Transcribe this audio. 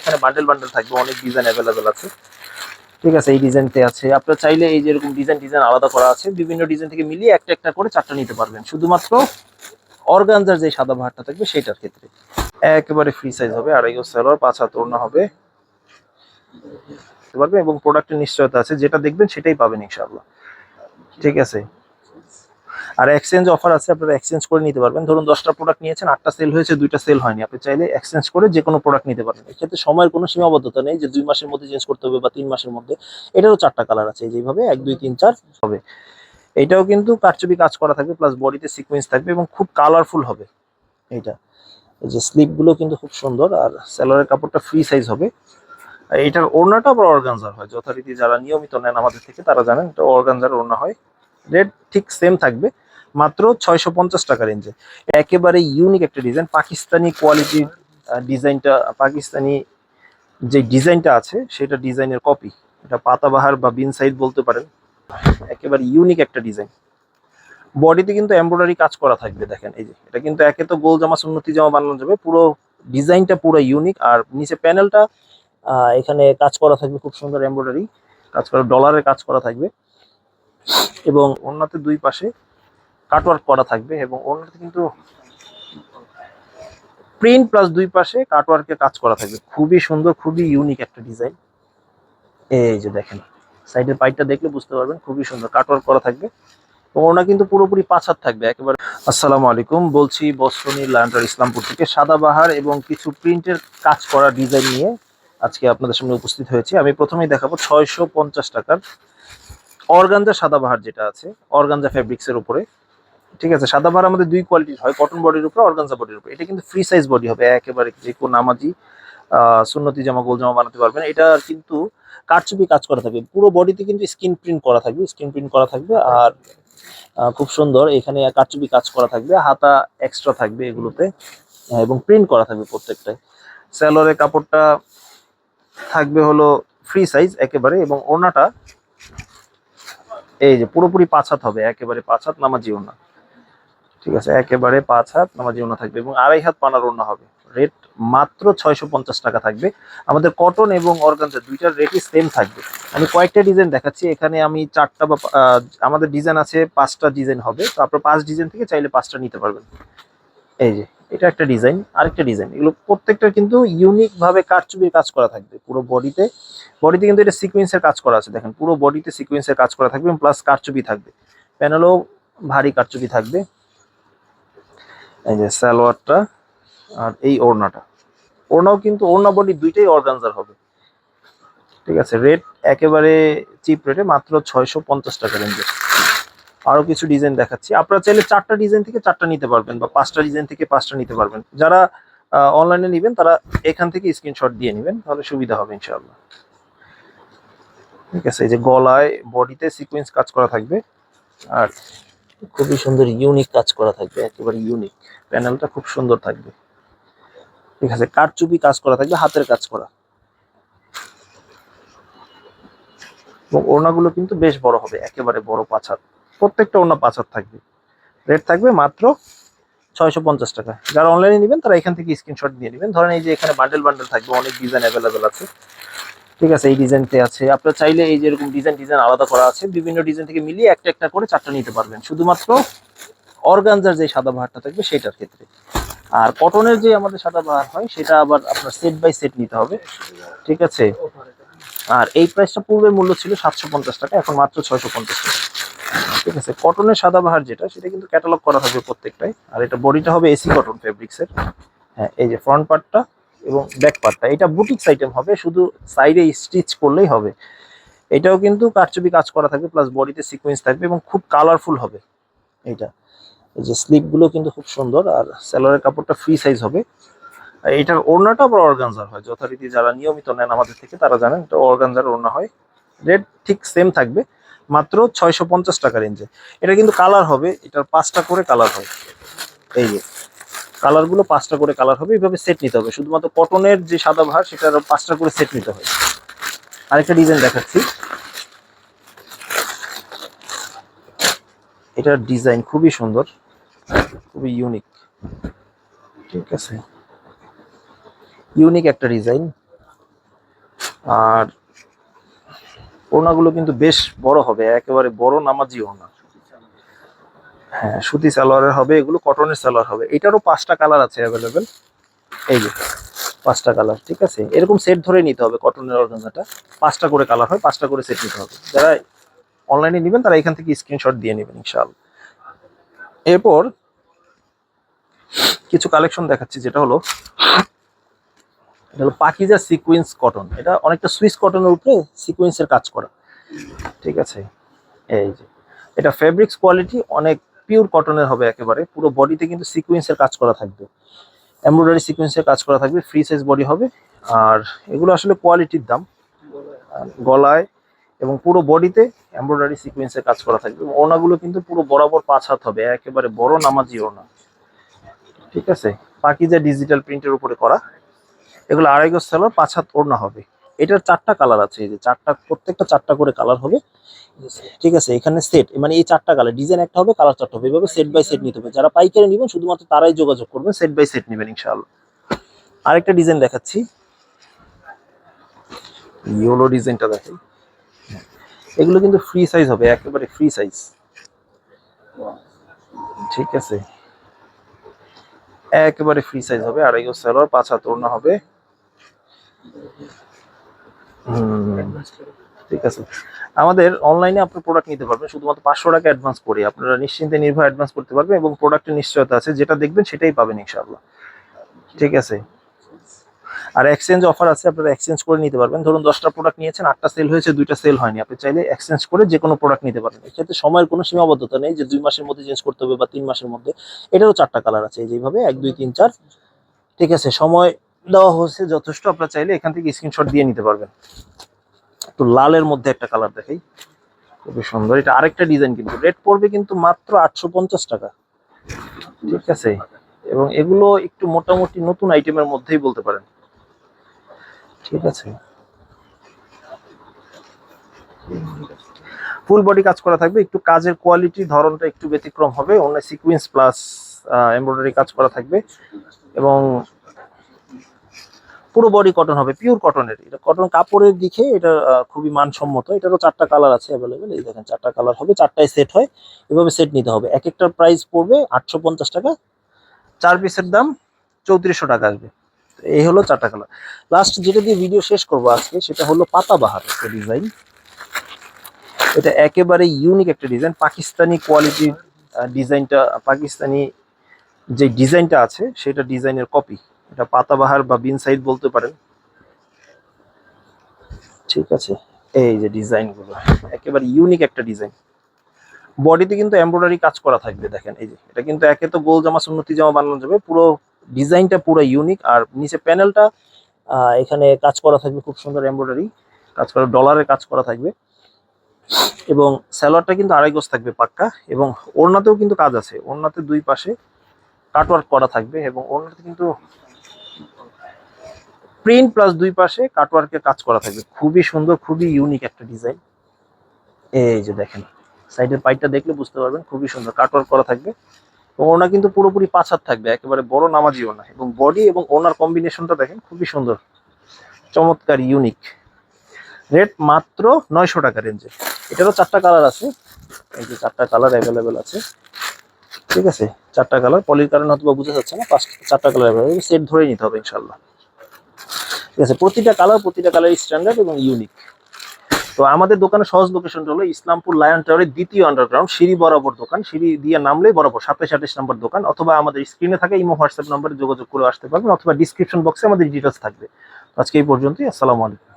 এখানে bundle bundle থাকবে, অনেক ডিজাইন অ্যাভেলেবেল আছে। ঠিক আছে, এই ডিজাইনতে আছে। আপনারা চাইলে এই যেরকম ডিজাইন ডিজাইন আলাদা করা আছে, বিভিন্ন ডিজাইন থেকে মিলিয়ে একটা একটা করে চারটা নিতে পারবেন। শুধুমাত্র অর্গানজার যে সাদা বাহারটা থাকবে সেটার ক্ষেত্রে। একেবারে ফ্রি সাইজ হবে, আড়াই গজ সালোয়ার, পাঁচ হাত ওড়না হবে। এবং প্রোডাক্টের নিশ্চয়তা আছে, যেটা দেখবেন সেটাই পাবেন ইনশাআল্লাহ। ঠিক আছে? আর এক্সচেঞ্জ অফার আছে, আপনারা এক্সচেঞ্জ করে নিতে পারবেন। ধরুন দশটা প্রোডাক্ট নিয়েছেন, আটটা সেল হয়েছে, দুইটা সেল হয়নি। আপনি চাইলে এক্সচেঞ্জ করে যে কোনো প্রোডাক্ট নিতে পারবেন। এক্ষেত্রে সময়ের কোনো সীমাবদ্ধতা নেই যে দুই মাসের মধ্যে চেঞ্জ করতে হবে বা তিন মাসের মধ্যে। এটারও চারটা কালার আছে যেভাবে এক, দুই, তিন, চার হবে। এটাও কিন্তু কারচুপি কাজ করা থাকবে প্লাস বডিতে সিকোয়েন্স থাকবে এবং খুব কালারফুল হবে এইটা। এই যে স্লিপগুলো কিন্তু খুব সুন্দর আর স্যালোয়ারের কাপড়টা ফ্রি সাইজ হবে। এটার ওড়নাটা আবার অর্গানজার হয়। যথারীতি যারা নিয়মিত নেন আমাদের থেকে, তারা জানেন এটা অর্গানজার ওড়না হয়। রেট ঠিক সেম থাকবে, মাত্র ছয়শো পঞ্চাশ টাকা রেঞ্জে একেবারে ইউনিক একটা ডিজাইন পাকিস্তানি কোয়ালিটির ডিজাইনটা পাকিস্তানি যে ডিজাইনটা আছে, সেটা ডিজাইনের কপি এটা পাতাবাহার বা বিন সাইড বলতে পারেন। একেবারে ইউনিক একটা ডিজাইন বডিতে কিন্তু এমব্রয়ডারি কাজ করা থাকবে, দেখেন, এই যে। এটা কিন্তু একে তো গোল জামা সুন্নতি জামা বানানো যাবে, পুরো ডিজাইনটা পুরো ইউনিক আর নিচে প্যানেলটা এখানে কাজ করা থাকবে, খুব সুন্দর এমব্রয়ডারি কাজ করা ডলারের কাজ করা থাকবে। এবং অন্যতে দুই পাশে কাটওয়ার্ক করা থাকবে এবং অন্যতে কিন্তু প্রিন্ট প্লাস দুই পাশে কাটওয়ার্কের কাজ করা থাকবে। খুবই সুন্দর, খুবই ইউনিক একটা ডিজাইন এই যে দেখেন সাইডের পাইটটা দেখলে বুঝতে পারবেন, খুবই সুন্দর কাটওয়ার্ক করা থাকবে। এবং ওনা কিন্তু পুরোপুরি পাঁচ হাত থাকবে, একেবারে। আসসালামু আলাইকুম, বলছি বস্ত্রনী লান্ডার ইসলামপুর থেকে সাদাবাহার এবং কিছু প্রিন্টের কাজ করা ডিজাইন নিয়ে আজকে আপনাদের সামনে উপস্থিত হয়েছি। আমি প্রথমেই দেখাবো ছয়শো পঞ্চাশ টাকার অর্গানজা সাদাবাহার যেটা আছে, অর্গানজা ফ্যাব্রিক্সের উপরে, ঠিক আছে? সাদাবাহার আমাদের দুই কোয়ালিটির হয় কটন বডির উপরে, অর্গানজা বডির উপরে। এটা কিন্তু ফ্রি সাইজ বডি হবে, একেবারে যে কোনো নামাজি সুন্নতি জামা, গোল জামা বানাতে পারবেন। এটা কিন্তু কারচুপি কাজ করা থাকবে। পুরো বডিতে কিন্তু স্ক্রিন প্রিন্ট করা থাকবে স্ক্রিন প্রিন্ট করা থাকবে আর খুব সুন্দর এখানে কারচুপি কাজ করা থাকবে, হাতা এক্সট্রা থাকবে এগুলোতে, এবং প্রিন্ট করা থাকবে প্রত্যেকটায় স্যালোয়ারের কাপড়টা থাকবে হলো ফ্রি সাইজ একেবারে, এবং ওড়নাটা এই যে পুরোপুরি পাঁচ হাত হবে, একেবারে পাঁচ হাত নামাজি ওড়না। ঠিক আছে, একেবারে পাঁচ হাত নামাজি ওড়না থাকবে এবং আড়াই হাত পানার ওড়না হবে। রেট মাত্র ছয়শো পঞ্চাশ টাকা থাকবে। আমাদের কটন এবং অর্গানজা দুইটার রেটই সেম থাকবে। আমি কয়েকটা ডিজাইন দেখাচ্ছি। এখানে আমি চারটা বা আমাদের ডিজাইন আছে, পাঁচটা ডিজাইন হবে। তো আপনার পাঁচ ডিজাইন থেকে চাইলে পাঁচটা নিতে পারবেন। এই যে এটা একটা ডিজাইন, আরেকটা ডিজাইন। এগুলো প্রত্যেকটা কিন্তু ইউনিক ভাবে কারচুপির কাজ করা থাকবে পুরো বডিতে। বডিতে কিন্তু এটা সিকোয়েন্সের কাজ করা আছে, দেখেন। পুরো বডিতে সিকোয়েন্সের কাজ করা থাকবে প্লাস কারচুপি থাকবে। প্যানেলও ভারী কারচুপি থাকবে। এই যে সালোয়ারটা আর এই ওড়নাটা। ওড়নাও কিন্তু ওড়না বডি দুইটাই অর্গানজার হবে। ঠিক আছে? রেট একেবারে চিপ রেটে মাত্র ছয়শো পঞ্চাশ টাকা রেঞ্জে আরও কিছু ডিজাইন দেখাচ্ছি। আপনারা চাইলে চারটা ডিজাইন থেকে চারটা নিতে পারবেন বা পাঁচটা ডিজাইন থেকে পাঁচটা নিতে পারবেন। যারা অনলাইনে নেবেন, তারা এখান থেকে স্ক্রিনশট দিয়ে নেবেন, তাহলে সুবিধা হবে ইনশাআল্লাহ। ঠিক আছে, এই যে গলায় বডিতে সিকোয়েন্স কাজ করা থাকবে। আর খুবই সুন্দর ইউনিক কাজ করা থাকবে, একেবারে ইউনিক প্যানেলটা খুব সুন্দর থাকবে। ঠিক আছে, কারচুপি কাজ করা থাকবে, হাতের কাজ করা। এবং ওড়নাগুলো কিন্তু বেশ বড় হবে, একেবারে বড় পাঁচ হাত প্রত্যেকটা অন্য পাঁচ থাকবে। রেট থাকবে মাত্র ছয়শো পঞ্চাশ টাকা। যারা অনলাইনে নেবেন, তারা এখান থেকে স্ক্রিনশট দিয়ে নেবেন। ধরেন এই যে এখানে বান্ডেল বান্ডেল থাকবে, অনেক ডিজাইন অ্যাভেলেবেল আছে। ঠিক আছে, এই ডিজাইনতে আছে। আপনারা চাইলে এই যেরকম ডিজাইন ডিজাইন আলাদা করা আছে, বিভিন্ন ডিজাইন থেকে মিলিয়ে একটা একটা করে চারটা নিতে পারবেন। শুধুমাত্র অর্গানজার যে সাদা বাহারটা থাকবে, সেটার ক্ষেত্রে। আর কটনের যে আমাদের সাদা বাহার হয়, সেটা আবার আপনার সেট বাই সেট নিতে হবে। ঠিক আছে? আর এই প্রাইসটা পূর্বের মূল্য ছিল সাতশো পঞ্চাশ টাকা, এখন মাত্র ছয়শো পঞ্চাশ টাকা। ঠিক আছে কটনের সাদা বাহার যেটা, সেটা কিন্তু ক্যাটালগ করা থাকবে প্রত্যেকটাই। আর এটা বডিটা হবে এসি কটন ফেব্রিক্সের হ্যাঁ এই যে ফ্রন্ট পার্টটা এবং ব্যাক পার্টটা এটা বুটিক্স আইটেম হবে, শুধু সাইডে স্টিচ করলেই হবে। এটাও কিন্তু কারচুপি কাজ করা থাকবে প্লাস বডিতে সিকোয়েন্স থাকবে এবং খুব কালারফুল হবে এটা এই যে স্লিপগুলো কিন্তু খুব সুন্দর, আর স্যালোয়ারের কাপড়টা ফ্রি সাইজ হবে। এটার ওড়নাটা আবার অর্গানজার হয়, যথারীতি যারা নিয়মিত নেন আমাদের থেকে, তারা জানেন এটা অর্গানজার ওড়না হয়। রেট ঠিক সেম থাকবে। মাত্র ছয়শো পঞ্চাশ টাকা রেঞ্জে এটা কিন্তু কালার হবে, এটার পাঁচটা করে কালার হয়। এই যে কালারগুলো পাঁচটা করে কালার হবে, এইভাবে সেট নিতে হবে। শুধুমাত্র কটনের যে সাদা ভার সেটার পাঁচটা করে সেট নিতে হয় আরেকটা ডিজাইন দেখাচ্ছি। এটার ডিজাইন খুবই সুন্দর, খুবই ইউনিক ঠিক আছে। ইউনিক একটা ডিজাইন আর ওড়নাগুলো কিন্তু বেশ বড় হবে, একেবারে বড় নামাজি ওড়না। হ্যাঁ সুতি সালোয়ারের হবে, এগুলো কটনের সালোয়ার হবে। এটারও পাঁচটা কালার আছে অ্যাভেলেবেল এই যে, পাঁচটা কালার, ঠিক আছে? এরকম সেট ধরে নিতে হবে কটনের অর্গানজাটা পাঁচটা করে কালার হয়, পাঁচটা করে সেট নিতে হবে। যারা অনলাইনে নেবেন, তারা এখান থেকে স্ক্রিনশট দিয়ে নেবেন, ইনশাআল্লাহ। এরপর কিছু কালেকশন দেখাচ্ছি, যেটা হলো এটা হলো পাকিজা সিকুয়েন্স কটন এটা অনেকটা সুইস কটনের উপরে সিকুয়েন্সের কাজ করা। ঠিক আছে? এই যে। এটা ফেব্রিক্স কোয়ালিটি অনেক পিওর কটনের হবে একেবারে। পুরো বডিতে কিন্তু সিকুয়েন্সের কাজ করা থাকবে। এমব্রয়ডারি সিকুয়েন্সের কাজ করা থাকবে। ফ্রি সাইজ বডি হবে। আর এগুলো আসলে কোয়ালিটির দাম। গলায় এবং পুরো বডিতে এমব্রয়ডারি সিকুয়েন্সের কাজ করা থাকবে। ওনাগুলো কিন্তু পুরো বরাবর পাঁচ হাত হবে। একেবারে বড় নামাজি ওনা ঠিক আছে? পাকিজা ডিজিটাল প্রিন্টের উপরে করা। এগুলো আড়াই গজ পাঁচ হাত ওড়না হবে। এটার চারটা কালার আছে, এই যে চারটা, প্রত্যেকটা চারটা করে কালার হবে। ঠিক আছে, এখানে সেট মানে এই চারটা কালার ডিজাইন একটা হবে কালার চারটা হবে। এভাবে সেট বাই সেট নিতে হবে। যারা পাইকারি নেবেন, শুধুমাত্র তারাই যোগাযোগ করবেন সেট বাই সেট নেবেন ইনশাআল্লাহ। আরেকটা ডিজাইন দেখাচ্ছি। ইয়েলো ডিজাইনটা দেখাই এগুলো কিন্তু ফ্রি সাইজ হবে, একেবারে ফ্রি সাইজ ঠিক আছে। একেবারে ফ্রি সাইজ হবে, আড়াই গজ পাঁচ হাত ওড়না হবে। ঠিক আছে। আমাদের অনলাইনে আপনি প্রোডাক্ট নিতে পারবেন, শুধুমাত্র পাঁচশো টাকা অ্যাডভান্স করে আপনারা নিশ্চিন্তে নির্ভয় অ্যাডভান্স করতে পারবেন এবং প্রোডাক্টের নিশ্চয়তা আছে, যেটা দেখবেন সেটাই পাবেন ইনশাআল্লাহ। ঠিক আছে? আর এক্সচেঞ্জ অফার আছে, আপনারা এক্সচেঞ্জ করে নিতে পারবেন। ধরুন দশটা প্রোডাক্ট নিয়েছেন, আটটা সেল হয়েছে, দুইটা সেল হয়নি। আপনি চাইলে এক্সচেঞ্জ করে যে কোনো প্রোডাক্ট নিতে পারবেন এক্ষেত্রে সময়ের কোনো সীমাবদ্ধতা নেই যে দুই মাসের মধ্যে চেঞ্জ করতে হবে বা তিন মাসের মধ্যে। এটারও চারটা কালার আছে যেভাবে এক, দুই, তিন, চার। ঠিক আছে? সময় দেওয়া হচ্ছে যথেষ্ট। আপনারা চাইলে এখান থেকে স্ক্রিনশট দিয়ে নিতে পারবেন। তো লালের মধ্যে একটা কালার দেখাই। খুবই সুন্দর। এটা আরেকটা ডিজাইন কিন্তু। রেট পড়বে কিন্তু মাত্র আটশো পঞ্চাশ টাকা। ঠিক আছে? এবং এগুলো একটু মোটামুটি নতুন আইটেমের মধ্যেই বলতে পারেন। ঠিক আছে? ফুল বডি কাজ করা থাকবে। একটু কাজের কোয়ালিটি ধরনটা একটু ব্যতিক্রম হবে। অন্য সিকুয়েন্স প্লাস এমব্রয়ডারি কাজ করা থাকবে। এবং পুরো বডি কটন হবে পিওর কটনের এটা কটন কাপড়ের দিকে এটা খুবই মানসম্মত। এটারও চারটা কালার আছে অ্যাভেলেবেল এই দেখেন চারটা কালার হবে, চারটায় সেট হয়। এভাবে সেট নিতে হবে। এক একটার প্রাইস পড়বে আটশো পঞ্চাশ টাকা। চার পিসের দাম চৌত্রিশশো টাকা আসবে। এই হলো চারটা কালার লাস্ট যেটা দিয়ে ভিডিও শেষ করব আজকে, সেটা হলো পাতাবাহার একটা ডিজাইন এটা একেবারে ইউনিক একটা ডিজাইন পাকিস্তানি কোয়ালিটির ডিজাইনটা পাকিস্তানি যে ডিজাইনটা আছে, সেটা ডিজাইনের কপি এটা পাতাবাহার বা বিন সাইড বলতে পারেন। ঠিক আছে, এই যে ডিজাইনগুলো, একেবারে ইউনিক একটা ডিজাইন। বডিতে কিন্তু এমব্রয়ডারি কাজ করা থাকবে, দেখেন, এই যে, এটা কিন্তু একে তো গোল জামা, সুন্নতি জামা বানানো যাবে, পুরো ডিজাইনটা পুরো ইউনিক আর নিচে প্যানেলটা এখানে কাজ করা থাকবে, খুব সুন্দর এমব্রয়ডারি কাজ করা ডলারের কাজ করা থাকবে। এবং স্যালোয়ারটা কিন্তু আড়াই গজ থাকবে পাক্কা, এবং ওড়নাতেও কিন্তু কাজ আছে, ওড়নাতে দুই পাশে কাটওয়ার্ক করা থাকবে, এবং ওড়নাতে কিন্তু প্রিন্ট প্লাস দুই পাশে কাটওয়ার্কের কাজ করা থাকবে। খুবই সুন্দর, খুবই ইউনিক একটা ডিজাইন এই যে দেখেন সাইডের পাইটটা দেখলে বুঝতে পারবেন, খুবই সুন্দর কাটওয়ার্ক করা থাকবে। ওনা কিন্তু পুরোপুরি পাঁচ হাত থাকবে, একেবারে বড় নামাজি ওনা এবং বডি এবং ওনার কম্বিনেশনটা দেখেন, খুবই সুন্দর, চমৎকার ইউনিক রেট মাত্র নয়শো টাকা রেঞ্জে এটারও চারটা কালার আছে। এই যে চারটা কালার অ্যাভেলেবেল আছে। ঠিক আছে? চারটা কালার পলির কারণে হয়তো বোঝা যাচ্ছে না, পাঁচ, চারটা কালার সেট ধরে নিতে হবে ইনশাল্লাহ ঠিক আছে, প্রতিটা কালার প্রতিটা কালার স্ট্যান্ডার্ড এবং ইউনিক তো আমাদের দোকানের সহজ লোকেশনটা হলো ইসলামপুর লায়ন টাওয়ারের দ্বিতীয় আন্ডারগ্রাউন্ড সিঁড়ি বরাবর দোকান। সিঁড়ি দিয়ে নামলেই বরাবর, সাতাশ আঠাশ নম্বর দোকান। অথবা আমাদের স্ক্রিনে থাকে, ইমো, হোয়াটসঅ্যাপ নম্বরে যোগাযোগ করে আসতে পারবেন, অথবা ডিসক্রিপশন বক্সে আমাদের ডিটেলস থাকবে। আজকে এই পর্যন্তই, আসসালামু আলাইকুম।